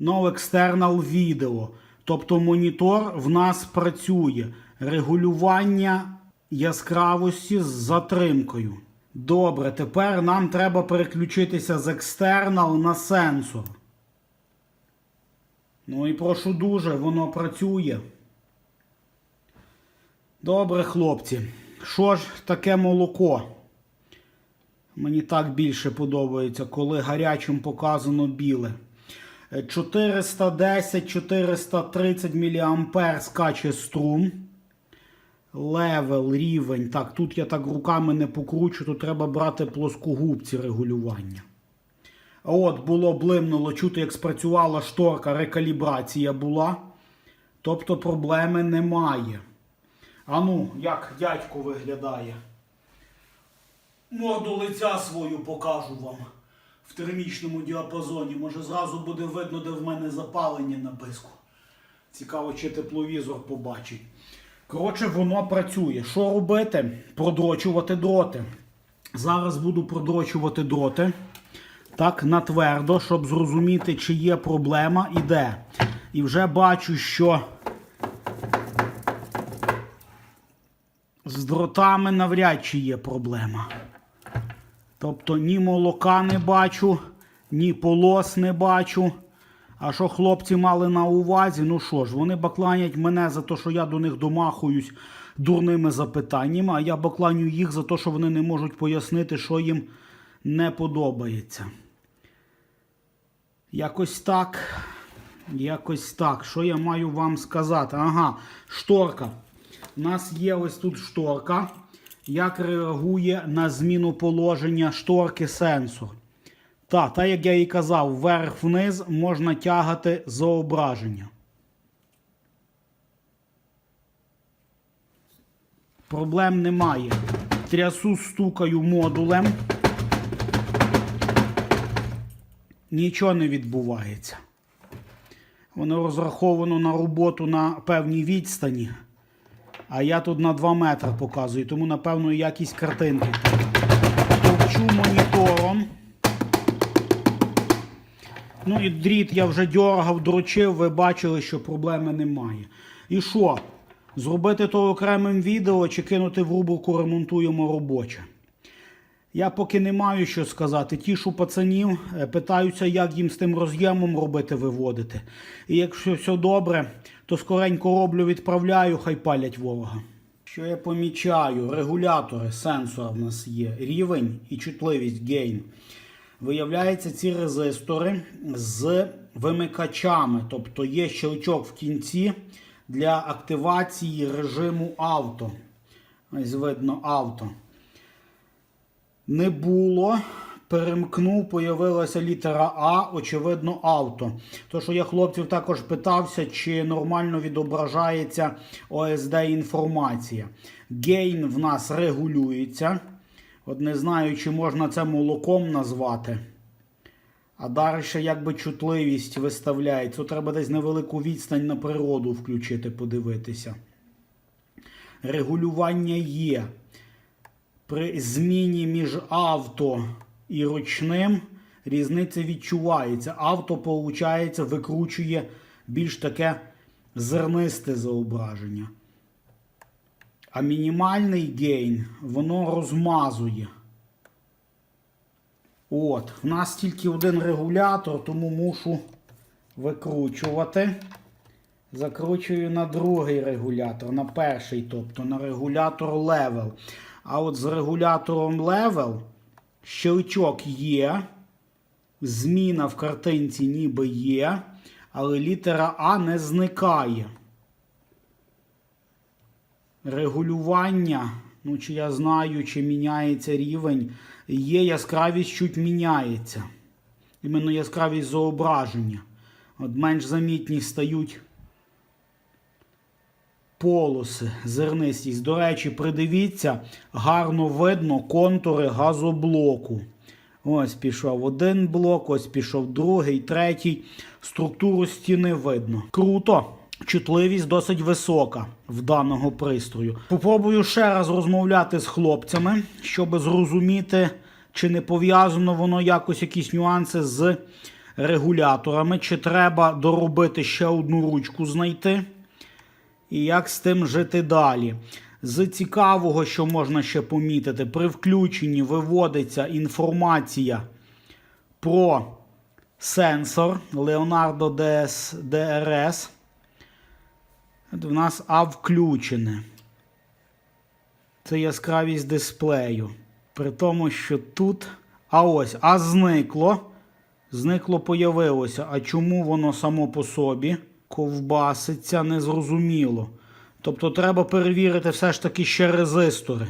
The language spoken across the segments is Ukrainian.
No external video. Тобто монітор в нас працює. Регулювання яскравості з затримкою. Добре, тепер нам треба переключитися з external на сенсор. Ну і прошу дуже, воно працює. Добре, хлопці. Що ж таке молоко? Мені так більше подобається, коли гарячим показано біле. Е, 410-430 мА скаче струм. Левел, рівень. Так, тут я так руками не покручу, тут треба брати плоскогубці регулювання. От було блимнуло, чути, як спрацювала шторка, рекалібрація була. Тобто проблеми немає. А ну, як дядько виглядає? Морду лиця свою покажу вам в термічному діапазоні. Може зразу буде видно, де в мене запалення на писку. Цікаво, чи тепловізор побачить. Коротше, воно працює. Що робити? Продрочувати дроти. Зараз буду продрочувати дроти. Так, на твердо, щоб зрозуміти, чи є проблема і де. І вже бачу, що з дротами навряд чи є проблема. Тобто ні молока не бачу, ні полос не бачу. А що хлопці мали на увазі? Ну що ж, вони бакланять мене за те, що я до них домахуюсь дурними запитаннями, а я бакланю їх за те, що вони не можуть пояснити, що їм не подобається. Якось так. Якось так. Що я маю вам сказати? Ага, шторка. У нас є ось тут шторка. Як реагує на зміну положення шторки сенсор? Та, та як я і казав, вверх-вниз можна тягати зображення. Проблем немає. Трясу, стукаю модулем. Нічого не відбувається. Воно розраховано на роботу на певній відстані. А я тут на 2 метри показую, тому напевно якість картинки. Товчу монітором. Ну і дріт я вже дьоргав, дрочив, ви бачили, що проблеми немає. І що? Зробити то окремим відео чи кинути в рубрику ремонтуємо робоче. Я поки не маю що сказати. Тішу пацанів, е, питаються, як їм з тим роз'ємом робити, виводити. І якщо все добре, то скоренько роблю, відправляю, хай палять ворога. Що я помічаю? Регулятори сенсора в нас є. Рівень і чутливість гейн. Виявляється, ці резистори з вимикачами, тобто є щелчок в кінці для активації режиму авто. Ось видно авто. Не було. Перемкнув, появилася літера А, очевидно, авто. То, що я хлопців також питався, чи нормально відображається ОСД інформація. Гейн в нас регулюється. От не знаю, чи можна це молоком назвати. А далі якби чутливість виставляється. Треба десь невелику відстань на природу включити, подивитися. Регулювання є. При зміні між авто і ручним різниця відчувається. Авто, виходить, викручує більш таке зернисте зображення. А мінімальний гейн воно розмазує. От, в нас тільки один регулятор, тому мушу викручувати. Закручую на другий регулятор, на перший, тобто на регулятор level. А от з регулятором level щелчок є. Зміна в картинці ніби є, але літера А не зникає. Регулювання, ну чи я знаю, чи міняється рівень, є яскравість чуть міняється. Іменно яскравість зображення. От менш замітні стають полоси, зернистість. До речі, придивіться, гарно видно контури газоблоку. Ось пішов один блок, ось пішов другий, третій. Структуру стіни видно. Круто. Чутливість досить висока в даного пристрою. Попробую ще раз розмовляти з хлопцями, щоб зрозуміти, чи не пов'язано воно якось якісь нюанси з регуляторами. Чи треба доробити ще одну ручку знайти? І як з тим жити далі? З цікавого, що можна ще помітити, при включенні виводиться інформація про сенсор Leonardo DS DRS. В нас А включене. Це яскравість дисплею. При тому, що тут. А ось, а зникло. Зникло появилося. А чому воно само по собі ковбаситься, незрозуміло. Тобто треба перевірити все ж таки ще резистори.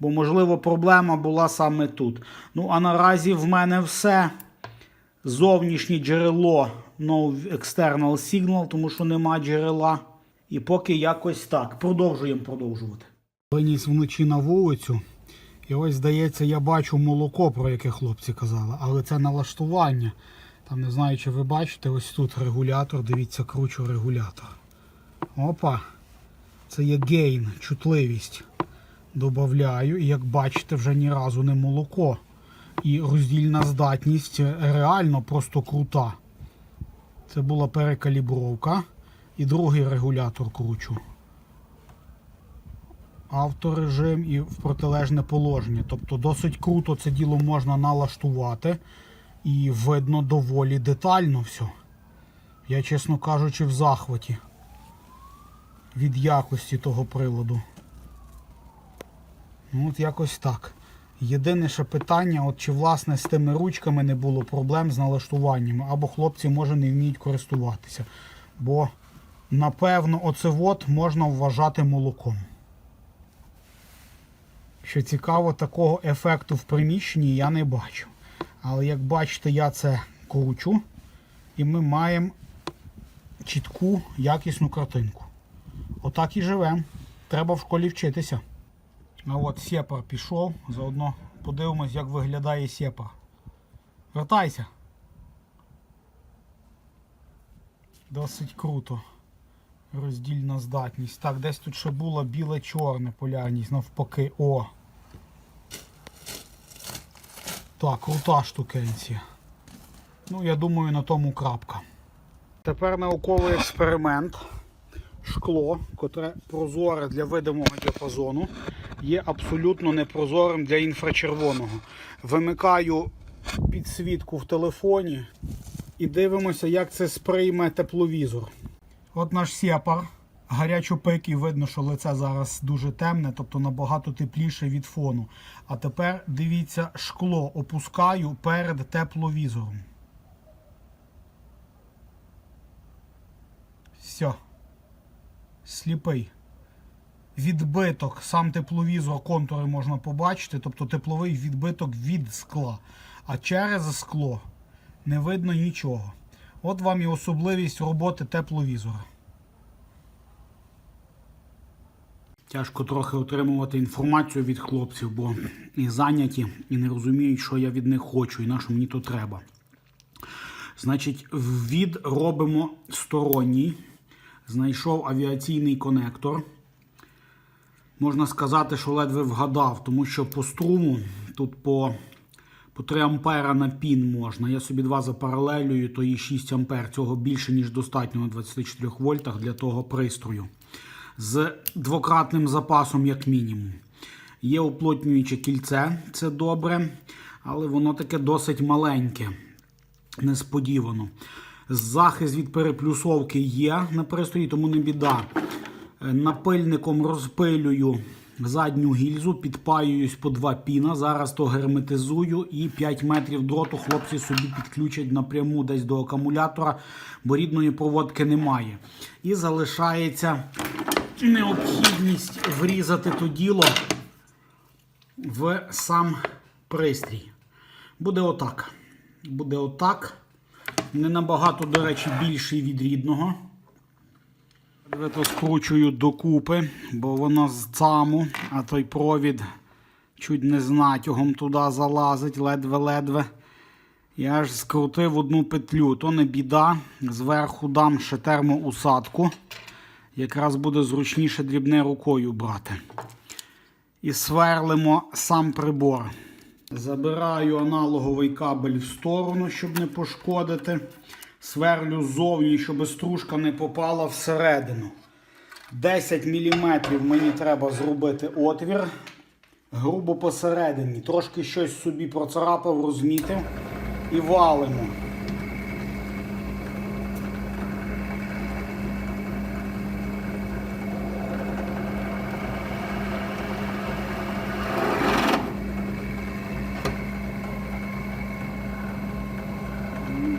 Бо, можливо, проблема була саме тут. Ну, а наразі в мене все. Зовнішнє джерело no external signal, тому що нема джерела. І поки якось так. Продовжуємо продовжувати. Виніс вночі на вулицю. І ось, здається, я бачу молоко, про яке хлопці казали, але це налаштування. Там не знаю, чи ви бачите, ось тут регулятор. Дивіться, кручу регулятор. Опа. Це є гейн, чутливість. Добавляю, і як бачите, вже ні разу не молоко. І роздільна здатність реально просто крута. Це була перекалібровка. І другий регулятор кручу. Авторежим і в протилежне положення. Тобто досить круто це діло можна налаштувати. І видно доволі детально все. Я, чесно кажучи, в захваті від якості того приладу. Ну, от якось так. Єдине ще питання, от чи власне з тими ручками не було проблем з налаштуваннями, або хлопці може не вміють користуватися. Бо, напевно, оце от можна вважати молоком. Що цікаво, такого ефекту в приміщенні я не бачу. Але як бачите, я це кручу, і ми маємо чітку, якісну картинку. Отак і живемо. Треба в школі вчитися. А от сепар пішов. Заодно подивимось, як виглядає сепар. Вертайся. Досить круто. Роздільна здатність. Так, десь тут ще була біле-чорне полярність, навпаки. О! Так, крута штукенція. Ну, я думаю, на тому крапка. Тепер науковий експеримент. Шкло, котре прозоре для видимого діапазону, є абсолютно непрозорим для інфрачервоного. Вимикаю підсвітку в телефоні і дивимося, як це сприйме тепловізор. От наш сепар. Гарячопик і видно, що лице зараз дуже темне, тобто набагато тепліше від фону. А тепер дивіться, шкло опускаю перед тепловізором. Все. Сліпий. Відбиток, сам тепловізор, контури можна побачити, тобто тепловий відбиток від скла. А через скло не видно нічого. От вам і особливість роботи тепловізора. Тяжко трохи отримувати інформацію від хлопців, бо і зайняті, і не розуміють, що я від них хочу, і на що мені то треба. Значить, від робимо сторонній. Знайшов авіаційний конектор. Можна сказати, що ледве вгадав, тому що по струму тут по по 3 ампера на пін можна. Я собі два запаралелюю, то і 6 ампер. Цього більше, ніж достатньо на 24 вольтах для того пристрою. З двократним запасом, як мінімум. Є уплотнююче кільце, це добре, але воно таке досить маленьке, несподівано. Захист від переплюсовки є на пристрої, тому не біда. Напильником розпилюю задню гільзу, підпаююсь по два піна. Зараз то герметизую і 5 метрів дроту хлопці собі підключать напряму десь до акумулятора, бо рідної проводки немає. І залишається необхідність врізати то діло в сам пристрій. Буде отак. Буде отак. Не набагато, до речі, більший від рідного. Я скручую докупи, бо воно з цаму, а той провід чуть не з натягом туди залазить, ледве-ледве. Я ж скрутив одну петлю, то не біда. Зверху дам ще термоусадку. Якраз буде зручніше дрібне рукою брати. І сверлимо сам прибор. Забираю аналоговий кабель в сторону, щоб не пошкодити. Сверлю ззовні, щоб стружка не попала всередину. 10 мм мені треба зробити отвір. Грубо посередині. Трошки щось собі процарапав, розмітив і валимо.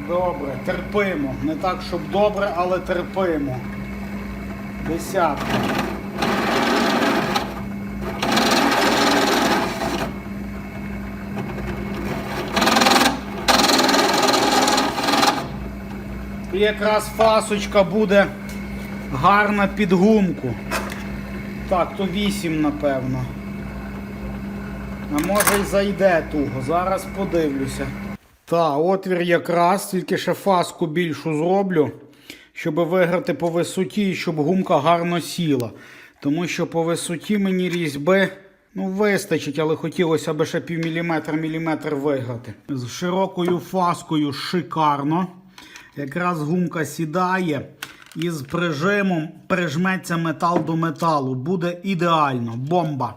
Добре, терпимо. Не так, щоб добре, але терпимо. Десятка. І якраз фасочка буде гарна під гумку. Так, то 8, напевно. А може й зайде туго. Зараз подивлюся. Та, отвір якраз, тільки ще фаску більшу зроблю, щоб виграти по висоті і щоб гумка гарно сіла. Тому що по висоті мені різьби ну, вистачить, але хотілося б ще пів міліметра міліметр виграти. З широкою фаскою шикарно. Якраз гумка сідає і з прижимом прижметься метал до металу. Буде ідеально, бомба.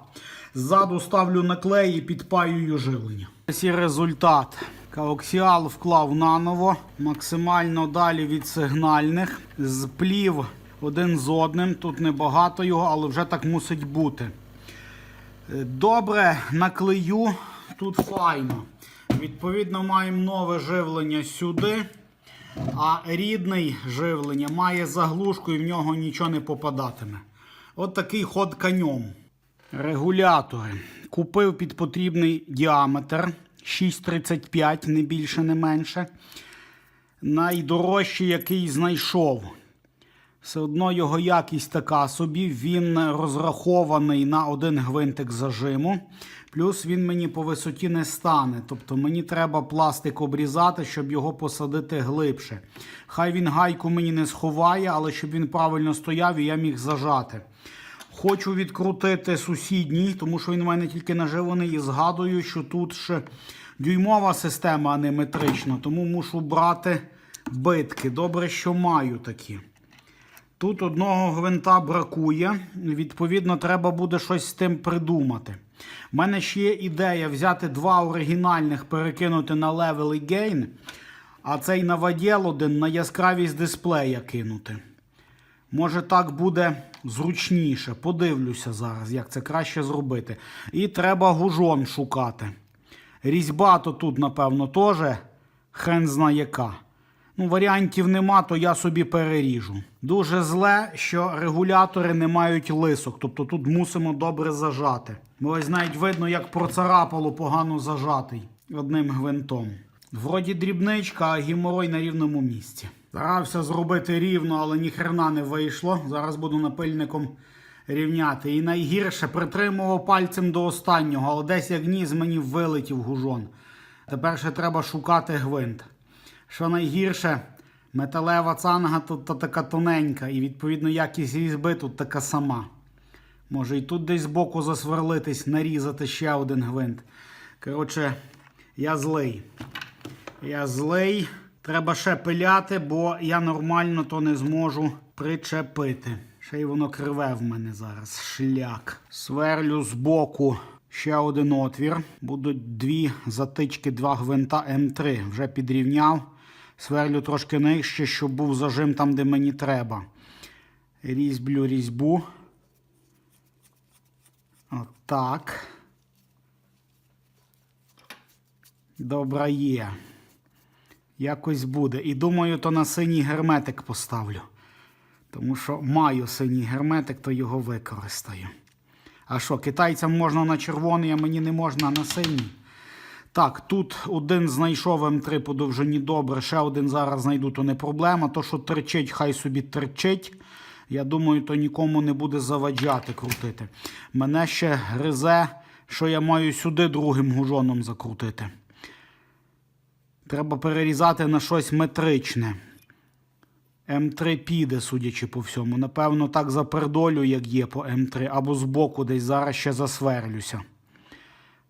Ззаду ставлю наклей і підпаюю живлення. Ось і результат. Коаксіал вклав наново, максимально далі від сигнальних. Зплів один з одним. Тут небагато його, але вже так мусить бути. Е, Добре, наклею. Тут файно. Відповідно, маємо нове живлення сюди. А рідний живлення має заглушку і в нього нічого не попадатиме. От такий ход конем. Регулятори. Купив під потрібний діаметр 6,35, не більше, не менше. Найдорожчий, який знайшов. Все одно його якість така собі. Він розрахований на один гвинтик зажиму. Плюс він мені по висоті не стане. Тобто мені треба пластик обрізати, щоб його посадити глибше. Хай він гайку мені не сховає, але щоб він правильно стояв і я міг зажати. Хочу відкрутити сусідній, тому що він у мене тільки наживлений і згадую, що тут ще дюймова система, а не метрична. Тому мушу брати битки. Добре, що маю такі. Тут одного гвинта бракує, відповідно, треба буде щось з тим придумати. У мене ще є ідея взяти два оригінальних, перекинути на Level і Gain, а цей навадєл один на яскравість дисплея кинути. Може так буде зручніше. Подивлюся зараз, як це краще зробити. І треба гужон шукати. Різьба то тут, напевно, теж хрен зна яка. Ну, варіантів нема, то я собі переріжу. Дуже зле, що регулятори не мають лисок, тобто тут мусимо добре зажати. Бо ось навіть видно, як процарапало погано зажатий одним гвинтом. Вроді дрібничка, а гіморой на рівному місці. Старався зробити рівно, але ніхрена не вийшло. Зараз буду напильником рівняти. І найгірше притримував пальцем до останнього, але десь як ніс мені вилетів гужон. Тепер ще треба шукати гвинт. Що найгірше, металева цанга тут та така тоненька, і відповідно якість різьби тут така сама. Може і тут десь збоку засверлитись, нарізати ще один гвинт. Коротше, я злий. Я злий. Треба ще пиляти, бо я нормально то не зможу причепити. Ще й воно криве в мене зараз. Шляк. Сверлю збоку ще один отвір. Будуть дві затички, два гвинта М3. Вже підрівняв. Сверлю трошки нижче, щоб був зажим там, де мені треба. Різьблю різьбу. Отак. Добра є. Якось буде. І думаю, то на синій герметик поставлю. Тому що маю синій герметик, то його використаю. А що, китайцям можна на червоний, а мені не можна на синій? Так, тут один знайшов М3 по довжині добре, ще один зараз знайду, то не проблема. То, що терчить, хай собі терчить. Я думаю, то нікому не буде заваджати крутити. Мене ще гризе, що я маю сюди другим гужоном закрутити. Треба перерізати на щось метричне. М3 піде, судячи по всьому. Напевно, так запердолю, як є по М3, або збоку десь зараз ще засверлюся.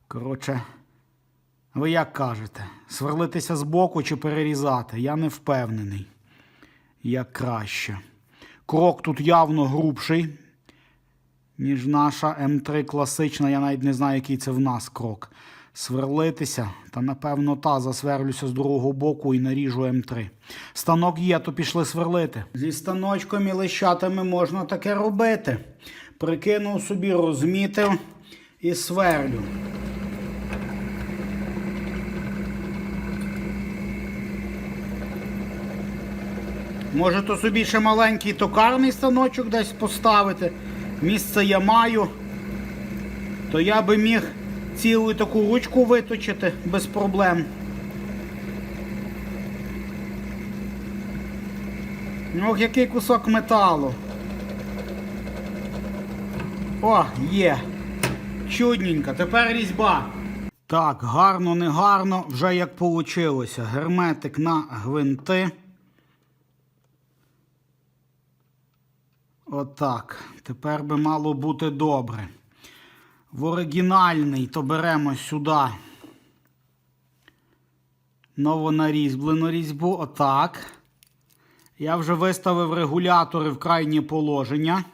Коротше, Ви як кажете, сверлитися з боку чи перерізати? Я не впевнений. Як краще. Крок тут явно грубший, ніж наша М3 класична. Я навіть не знаю, який це в нас крок. Сверлитися, та напевно та засверлюся з другого боку і наріжу М3. Станок є, то пішли сверлити. Зі станочком і лищатами можна таке робити. Прикинув собі, розмітив і сверлю. Може, то собі ще маленький токарний станочок десь поставити. Місце я маю. То я би міг цілу таку ручку виточити без проблем. Ох, який кусок металу. О, є. Чудненько, тепер різьба. Так, гарно, не гарно, вже як вийшло. Герметик на гвинти. Отак. Тепер би мало бути добре. В оригінальний то беремо сюди новонарізблену різьбу. Отак. Я вже виставив регулятори в крайнє положення.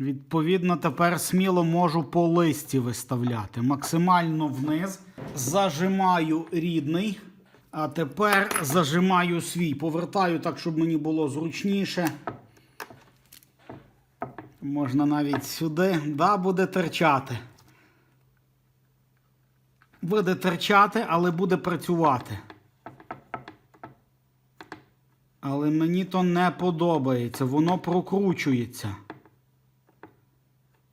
Відповідно, тепер сміло можу по листі виставляти. Максимально вниз. Зажимаю рідний. А тепер зажимаю свій. Повертаю так, щоб мені було зручніше. Можна навіть сюди. Да, буде терчати. Буде терчати, але буде працювати. Але мені то не подобається. Воно прокручується.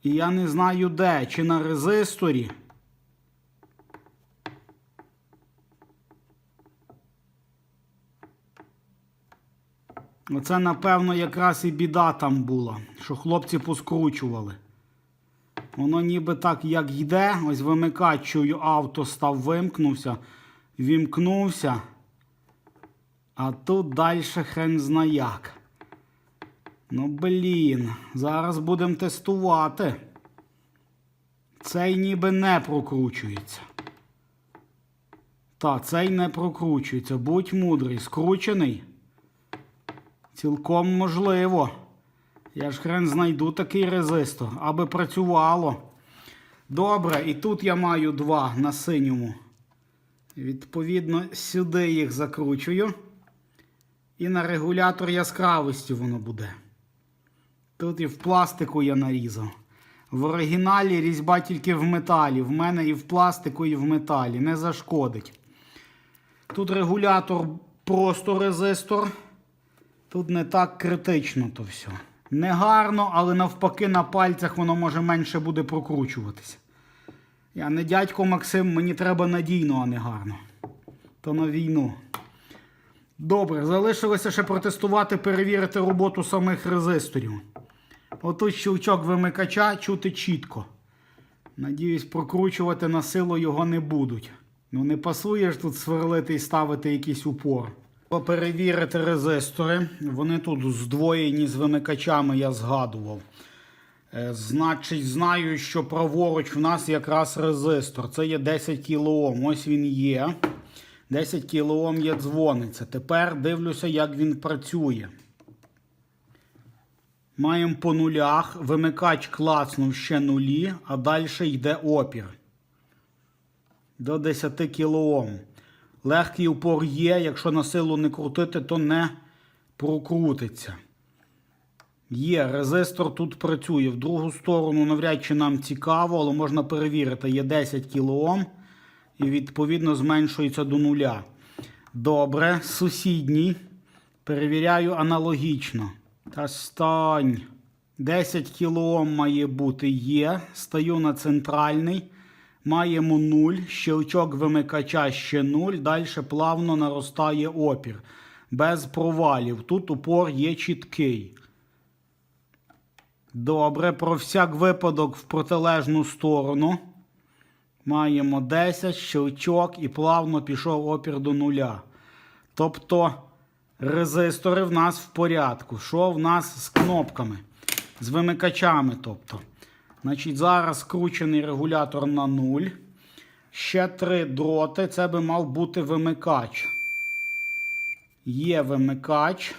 І я не знаю де. Чи на резисторі. Оце, напевно, якраз і біда там була, що хлопці поскручували. Воно ніби так як йде, ось вимикач чую, авто став, вимкнувся, вімкнувся. А тут далі хрен зна як. Ну, блін, зараз будемо тестувати. Цей ніби не прокручується. Та, цей не прокручується. Будь мудрий, скручений. Цілком можливо. Я ж хрен знайду такий резистор, аби працювало. Добре, і тут я маю два на синьому. Відповідно, сюди їх закручую. І на регулятор яскравості воно буде. Тут і в пластику я нарізав. В оригіналі різьба тільки в металі. В мене і в пластику, і в металі. Не зашкодить. Тут регулятор просто резистор. Тут не так критично то все. Не гарно, але навпаки на пальцях воно може менше буде прокручуватися. Я не дядько Максим, мені треба надійно, а не гарно. То на війну. Добре, залишилося ще протестувати, перевірити роботу самих резисторів. Отут щелчок вимикача чути чітко. Надіюсь, прокручувати на силу його не будуть. Ну не пасує ж тут сверлити і ставити якийсь упор. Перевірити резистори. Вони тут здвоєні з вимикачами, я згадував. Е, Значить, знаю, що праворуч в нас якраз резистор. Це є 10 кОм. Ось він є. 10 кОм є дзвониться. Тепер дивлюся, як він працює. Маємо по нулях. Вимикач клацнув ще нулі, а далі йде опір. До 10 кОм. Легкий упор є, якщо на силу не крутити, то не прокрутиться. Є, резистор тут працює. В другу сторону навряд чи нам цікаво, але можна перевірити. Є 10 кОм і відповідно зменшується до нуля. Добре, сусідній. Перевіряю аналогічно. Та стань. 10 кОм має бути є. Стаю на центральний. Маємо 0, щелчок вимикача ще 0, далі плавно наростає опір. Без провалів. Тут упор є чіткий. Добре, про всяк випадок в протилежну сторону. Маємо 10, щелчок і плавно пішов опір до нуля. Тобто резистори в нас в порядку. Що в нас з кнопками? З вимикачами. тобто. Значить, зараз скручений регулятор на 0. Ще три дроти. Це би мав бути вимикач. Є вимикач.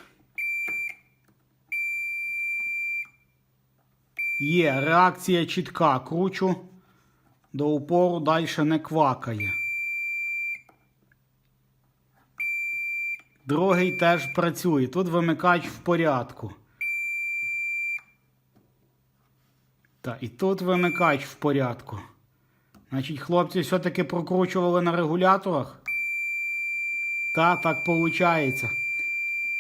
Є реакція чітка. Кручу до упору далі не квакає. Другий теж працює. Тут вимикач в порядку. Та, і тут вимикач в порядку. Значить, хлопці все-таки прокручували на регуляторах. Та, так виходить.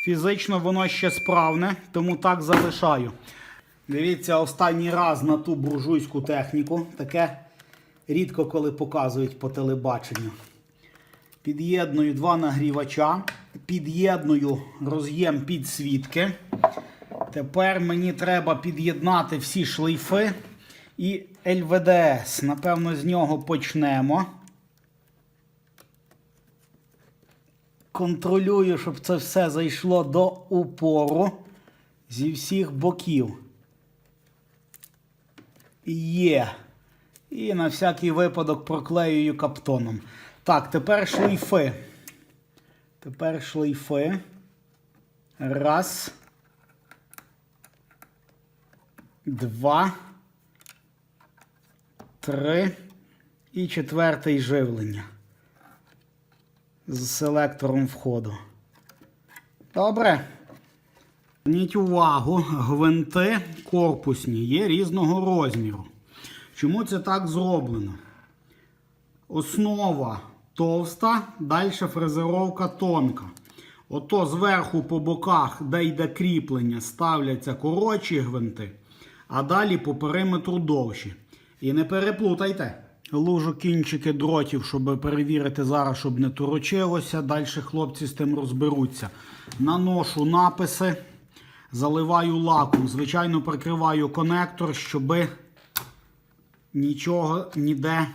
Фізично воно ще справне, тому так залишаю. Дивіться, останній раз на ту буржуйську техніку. Таке рідко коли показують по телебаченню. Під'єдную два нагрівача, під'єдную роз'єм підсвітки. Тепер мені треба під'єднати всі шлейфи і ЛВДС. Напевно, з нього почнемо. Контролюю, щоб це все зайшло до упору зі всіх боків. Є. І на всякий випадок проклеюю каптоном. Так, тепер шлейфи. Тепер шлейфи. Раз. Два. Три. І четвертий живлення. З селектором входу. Добре. Зверніть увагу, гвинти корпусні є різного розміру. Чому це так зроблено? Основа товста, далі фрезеровка тонка. Ото зверху по боках, де йде кріплення, ставляться коротші гвинти, а далі по периметру довші. І не переплутайте. Лужу кінчики дротів, щоб перевірити зараз, щоб не торочилося. Далі хлопці з тим розберуться. Наношу написи, заливаю лаком. Звичайно, прикриваю конектор, щоб нічого ніде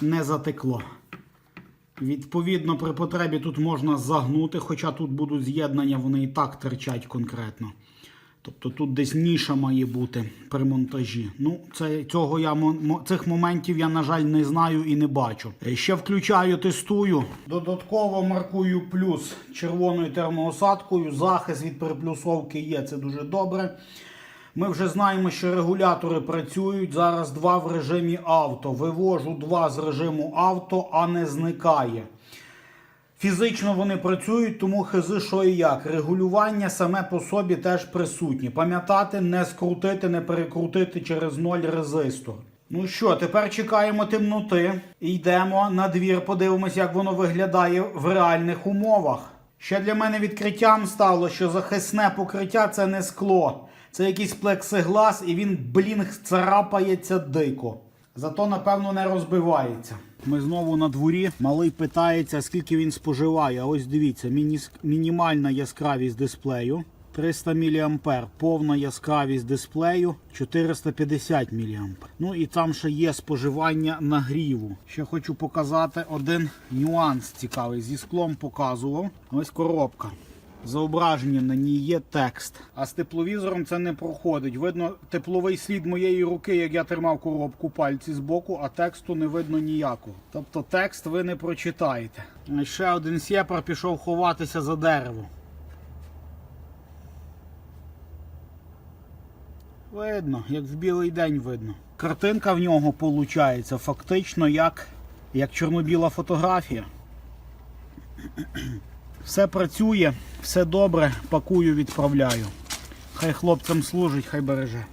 не затекло. Відповідно, при потребі тут можна загнути, хоча тут будуть з'єднання, вони і так терчать конкретно. Тобто тут десь ніша має бути при монтажі. Ну, це, цього я, цих моментів я, на жаль, не знаю і не бачу. Е, Ще включаю, тестую. Додатково маркую плюс червоною термоосадкою. Захист від переплюсовки є, це дуже добре. Ми вже знаємо, що регулятори працюють. Зараз два в режимі авто. Вивожу два з режиму авто, а не зникає. Фізично вони працюють, тому хизи що і як. Регулювання саме по собі теж присутнє. Пам'ятати, не скрутити, не перекрутити через ноль резистор. Ну що, тепер чекаємо темноти йдемо на двір, подивимось, як воно виглядає в реальних умовах. Ще для мене відкриттям стало, що захисне покриття це не скло. Це якийсь плексиглас, і він, блін, царапається дико. Зато, напевно, не розбивається. Ми знову на дворі. Малий питається, скільки він споживає. Ось дивіться, мінімальна яскравість дисплею 300 мА, повна яскравість дисплею 450 мА. Ну і там ще є споживання нагріву. Ще хочу показати один нюанс цікавий. Зі склом показував. Ось коробка. Зображення на ній є текст. А з тепловізором це не проходить. Видно тепловий слід моєї руки, як я тримав коробку пальці з боку, а тексту не видно ніякого. Тобто текст ви не прочитаєте. Ще один сєпар пішов ховатися за дерево. Видно, як в білий день видно. Картинка в нього виходить фактично як, як чорно-біла фотографія. Все працює, все добре, пакую, відправляю. Хай хлопцям служить, хай береже.